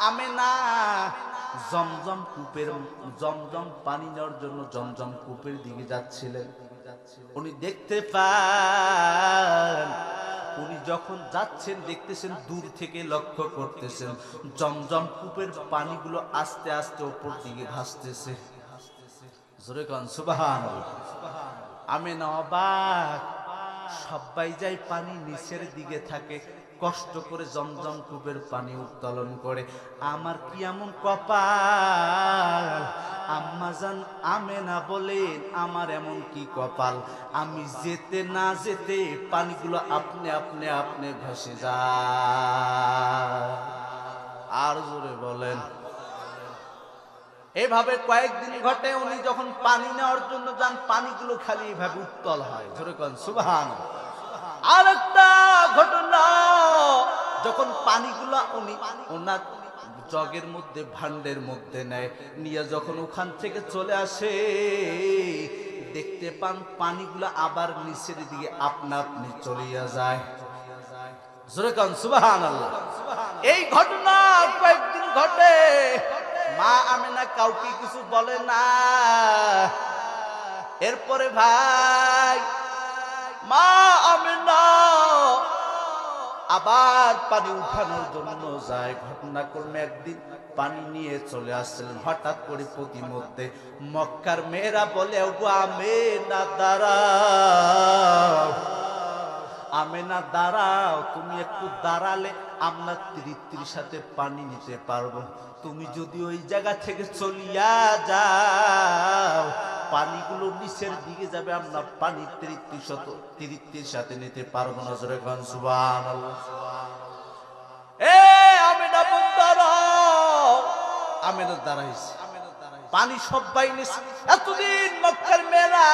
আমে না জমজম কূপের, জমজম পানি নেওয়ার জন্য জমজম কূপের দিকে যাচ্ছিলেন। উনি দেখতে পান। উনি যখন যাচ্ছেন, দেখতেছেন, দূর থেকে লক্ষ্য করতেছেন। জমজম কূপের পানিগুলো আস্তে আস্তে ওপর দিকে ভাসতেছে। জোরে আমি না অবাক। সবাই যাই পানি নিচের দিকে থাকে কষ্ট করে জমজম কূপের পানি উত্তোলন করে। আমার কি এমন কপাল? আম্মাজান আমে না বলেন, আমার এমন কি কপাল? আমি যেতে না যেতে পানিগুলো আপনি আপনি আপনি ভেসে আর জোরে বলেন, এভাবে কয়েকদিন ঘটে উনি যখন পানি নেওয়ার জন্য যান, পানিগুলো খালি এভাবে উত্তল হয়। ধরে কন সুবহান আর একটা ঘটনা। যখন পানিগুলো উনি ওনার জগের মধ্যে ভান্ডের মধ্যে নেয়, নিয়ে যখন ওখান থেকে চলে আসে, দেখতে পান পানিগুলো আবার নিচের দিকে আপনা আপনি চলিয়া যায়। এই ঘটনা কয়েকদিন ঘটে। মা আমেনা কাউকে কিছু বলে না। এরপরে ভাই, মা আমেনা আবার পানি উঠানোর জন্য যায়। ঘটনাক্রমে একদিন পানি নিয়ে চলে আসছিলেন। হঠাৎ করে প্রতিমধ্যে মক্কার মেয়েরা বলে, ওগো আমেনা, দাঁড়াও। আমেনা, দাঁড়াও। তুমি একটু দাঁড়ালে আমরা তৃপ্তির সাথে পানি নিতে পারব। তুমি যদি ওই জায়গা থেকে চলিয়া পানিগুলো নিচের দিকে যাবে আমরা পানি তৃপ্তির সাথে তৃপ্তির সাথে নিতে পারব না জোরে গান সুবান এ আমেনা বোন দাঁড়াও আমেনা দাঁড়াইছে পানি সব বাইনে এতদিন মক্কার মেয়েরা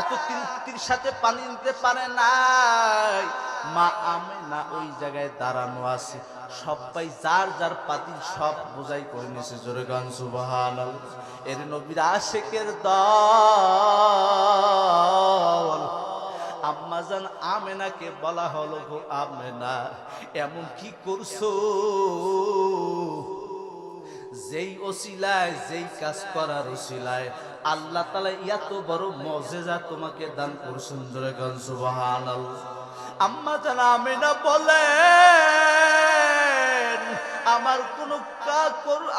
এত তৃপ্তির সাথে পানি নিতে পারে নাই। মা আমি না ওই জায়গায় দাঁড়ানো আছে। সবাই যার যার পাতি সব বোঝাই করে নিয়েছে, জোরে গান সুবাহান এর নবীর আশেকের দল। আম্মাজান আমেনাকে বলা হলো গো আমেনা, এমন কি করছ? যেই ওসিলায়, যেই কাজ করার ওসিলায় আল্লাহ তালা এত বড় মজেজা তোমাকে দান করছেন, জোরে গান সুবাহান আম্মা জানা আমি না বলে আমার কোনো কাজ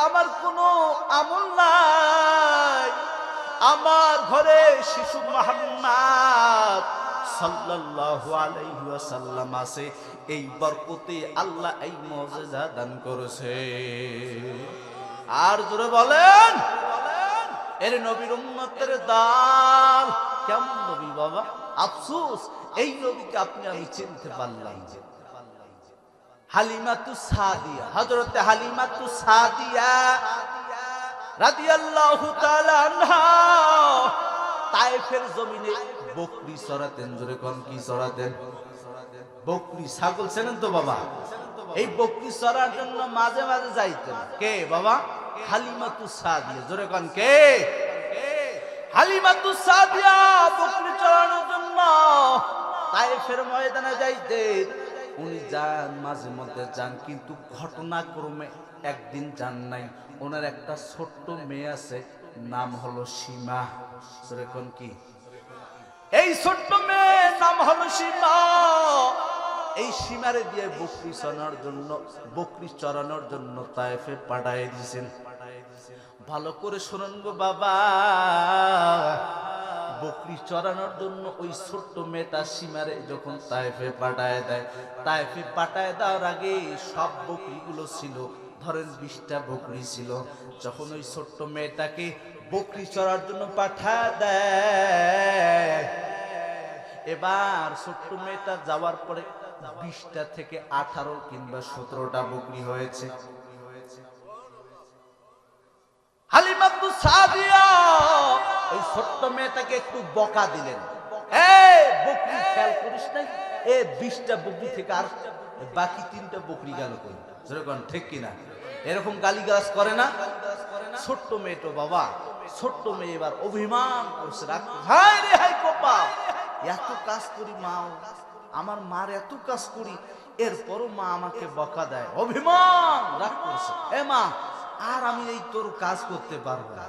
আমার কোনো আমল নাই। আমার ঘরে শিশু মোহাম্মদ সাল্লাল্লাহু আলাইহি ওয়াসাল্লাম আছে। এই বরকতে আল্লাহ এই মজেজা দান করেছে। আর জোরে বলেন এর নবীর উম্মতের দাল। কেমন নবী বাবা? আফসুস, এই নবীকে আপনি আমি চিনতে পারলাম হালিমাতু সাদিয়া, হযরতে হালিমাতু সাদিয়া রাদিয়াল্লাহু তাআলা আনহা। তায়েফের জমিনে বকরি চড়াতেন জোরে কোন কি চড়াতেন বকরি, ছাগল চেনেন তো বাবা? এই বকরি চড়ার জন্য মাঝে মাঝে যাইতেন। কে বাবা? জোরে উনি যান, মাঝে মধ্যে যান, কিন্তু ঘটনাক্রমে একদিন যান নাই। ওনার একটা ছোট্ট মেয়ে আছে, নাম হলো সীমা। সেরকম কি? এই ছোট্ট মেয়ে নাম হলো সীমা। এই সীমারে দিয়ে বকরি চড়ানোর জন্য, বকরি চড়ানোর জন্য তায়েফে পাঠায় দিয়েছেন। ভালো করে শুনুন গো বাবা। বকরি চড়ানোর জন্য ওই ছোট্ট মেয়েটা সীমারে যখন তায়েফে পাঠায় দেয়, তায়েফে পাঠায় দেওয়ার আগে সব বকরিগুলো ছিল, ধরেন বিশটা বকরি ছিল। যখন ওই ছোট্ট মেয়েটাকে বকরি চড়ার জন্য পাঠা দেয়, এবার ছোট্ট মেয়েটা যাওয়ার পরে বিশটা থেকে আঠারো কিংবা সতেরোটা বকরি হয়েছে। এরকম করে না? ছোট্ট মেয়ে তো বাবা, ছোট্ট মেয়ে এবার অভিমান করছে হাই রে কোপা এত কাজ করি, মাও। আমার মার এত কাজ করি, এরপরও মা আমাকে বকা দেয়। অভিমান! রাগ করছে। এ মা, আর আমি এই তোর কাজ করতে পারব না।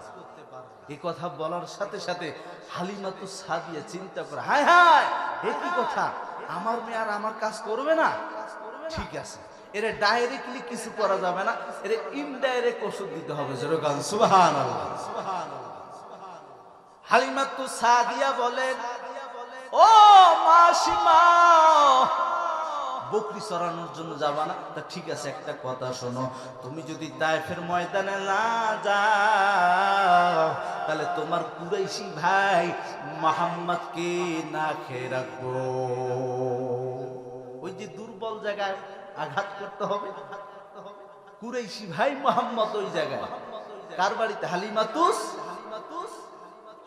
এই কথা বলার সাথে সাথে হালিমা তো সাদিয়া চিন্তা করে, হায় হায়, এ কি কথা? আমার মেয়ে আর আমার কাজ করবে না? ঠিক আছে। এর ডাইরেক্টলি কিছু করা যাবে না। এর ইনডাইরেক্ট ওষুধ দিতে হবে যেরকম সুবাহান হালিমা তো সাদিয়া বলেন ও মাসিমা। বকরি চড়ানোর জন্য যাবা না? তা ঠিক আছে, একটা কথা শোনো। তুমি যদি তাইফের ময়দানে না যাও, তাহলে তোমার কুরাইশি ভাই মোহাম্মদকে না খেয়ে রাখব। ওই যে দুর্বল জায়গায় আঘাত করতে হবে। কুরাইশি ভাই মোহাম্মদ ওই জায়গায়। কার বাড়িতে? হালিমাতুস?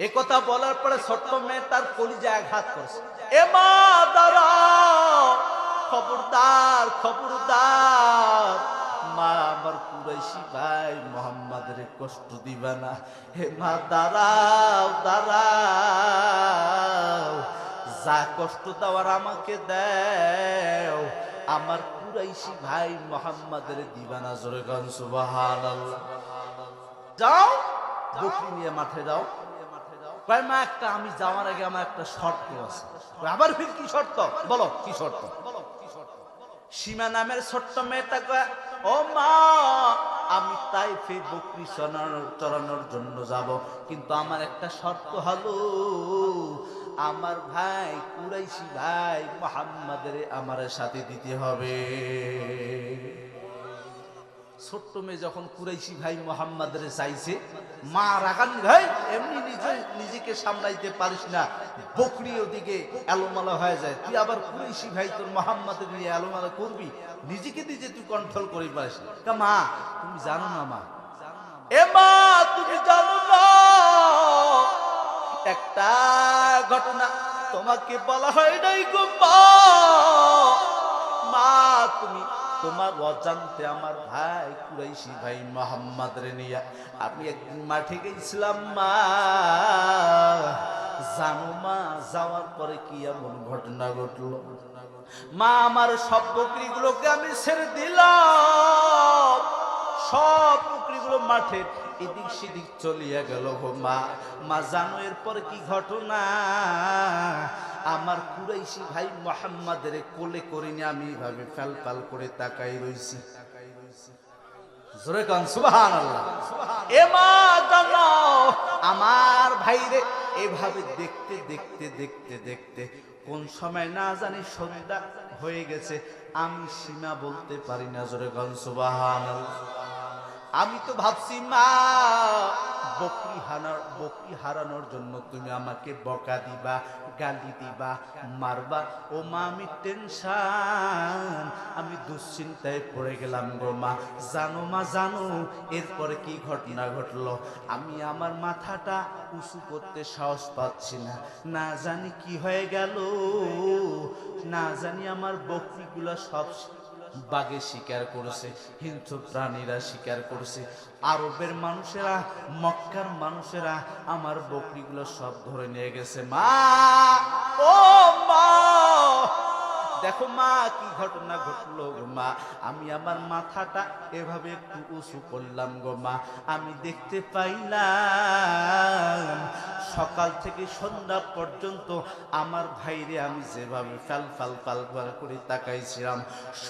এ কথা বলার পরে ছোট্ট মেয়ে তার কলিজায় আঘাত করছে। এ মা দাঁড়াও খবরদার খবরদার। মা আমার কুরাইশি ভাই মোহাম্মদের কষ্ট দিবা না। হে মা, দাঁড়াও দাঁড়াও। যা কষ্ট দেওয়ার আমাকে দেও। আমার কুরাইশি ভাই মোহাম্মদের দিবানা জোরে গান সুবাহান যাও, বকরি নিয়ে মাঠে যাও। কয়, মা, একটা আমি যাওয়ার আগে আমার একটা শর্ত আছে। আবার ফির কি শর্ত? বলো, কি শর্ত? সীমা নামের ছোট্ট মেয়েটা কয়, ও মা, আমি তাইফে বকরি চড়ানোর চড়ানোর জন্য যাব, কিন্তু আমার একটা শর্ত হলো, আমার ভাই কুরাইশি ভাই মোহাম্মদের আমার সাথে দিতে হবে। ছোট্ট মেয়ে যখন কুরাইশি ভাই মোহাম্মদের চাইছে, মা রাগান ভাই এমনি নিজে, নিজেকে সামলাইতে পারিস না, বকরি ওদিকে এলোমালা হয়ে যায়, তুই আবার কুরাইশি ভাই তোর মোহাম্মদের নিয়ে এলোমালা করবি? নিজেকে নিজে তুই কন্ট্রোল করি পারিস মা, তুমি জানো না মা? এ মা, তুমি জানো না? একটা ঘটনা তোমাকে বলা হয় নাই গো মা, তুমি তোমার অজান্তে আমার ভাই কুরাইশি ভাই মোহাম্মদ রে নিয়া আমি একদিন মাঠে গেছিলাম মা। জানো মা, যাওয়ার পরে কি এমন ঘটনা ঘটলো? মা, আমার সব বকরিগুলোকে আমি ছেড়ে দিলাম। সব বকরিগুলো মাঠে এদিক সেদিক চলিয়া গেল গো মা। মা, জানো এরপর কি ঘটনা? আমার কুরাইশি ভাই মোহাম্মদের কোলে করে নিয়ে আমি ভাবে ফেল ফাল করে তাকাই রইছি। জোরে কান সুবহান এ মা আমার ভাইরে এভাবে দেখতে দেখতে দেখতে দেখতে কোন সময় না জানি সন্ধ্যা হয়ে গেছে, আমি সীমা বলতে পারি না, জোরে কান সুবহান আমি তো ভাবছি, মা, বকরি হানার, বকরি হারানোর জন্য তুমি আমাকে বকা দিবা, গালি দিবা, মারবা। ও মা, আমি টেনশন, আমি দুশ্চিন্তায় পড়ে গেলাম গো মা। জানো মা, জানো, এরপরে কি ঘটনা ঘটলো? আমি আমার মাথাটা উঁচু করতে সাহস পাচ্ছি না। না জানি কি হয়ে গেল, না জানি আমার বকরিগুলা সব বাঘে শিকার করেছে, হিংস্র প্রাণীরা শিকার করেছে। আরবের মানুষেরা, মক্কার মানুষেরা আমার বকরিগুলো সব ধরে নিয়ে গেছে। মা, ও মা! দেখো মা, কি ঘটনা ঘটলো গো মা? আমি আমার মাথাটা এভাবে একটু উঁচু করলাম গো মা। আমি দেখতে পাইলাম, সকাল থেকে সন্ধ্যা পর্যন্ত আমার ভাইরে আমি যেভাবে ফাল ফাল ফাল ফাল করে তাকাইছিলাম,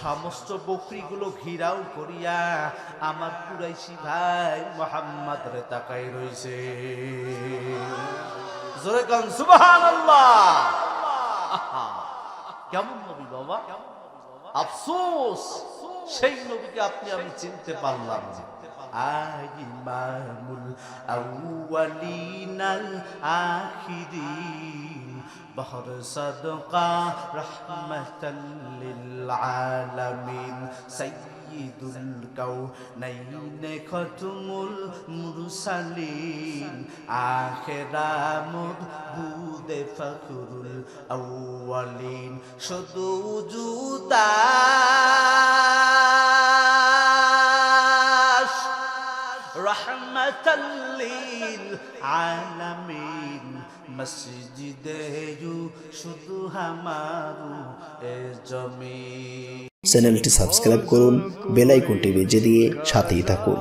সমস্ত বকরিগুলো ঘিরাও করিয়া আমার কুরাইশি ভাই মোহাম্মদ রে তাকাই রইছে। জোরে কান সুবহানাল্লাহ! আহা! কেমন নবী বাবা আফসোস সেই নবীকে আপনি আমি চিনতে পারলাম না ইমামুল আউয়ালিনাল আখিরিন বহর সদকা রহমাতাল লিল আলামিন সাইয়্যিদুল কাউনাইন খতমুল মুরসালিন, আখিরামুদ, বুদে ফখরুল আউয়ালিন, শুধু জুদাস রহমতাল্লিল আলামিন, মসজিদে শুধু হামারু, এ জমি চ্যানেলটি সাবস্ক্রাইব করুন বেলাইকন টিভি দিয়ে সাথেই থাকুন।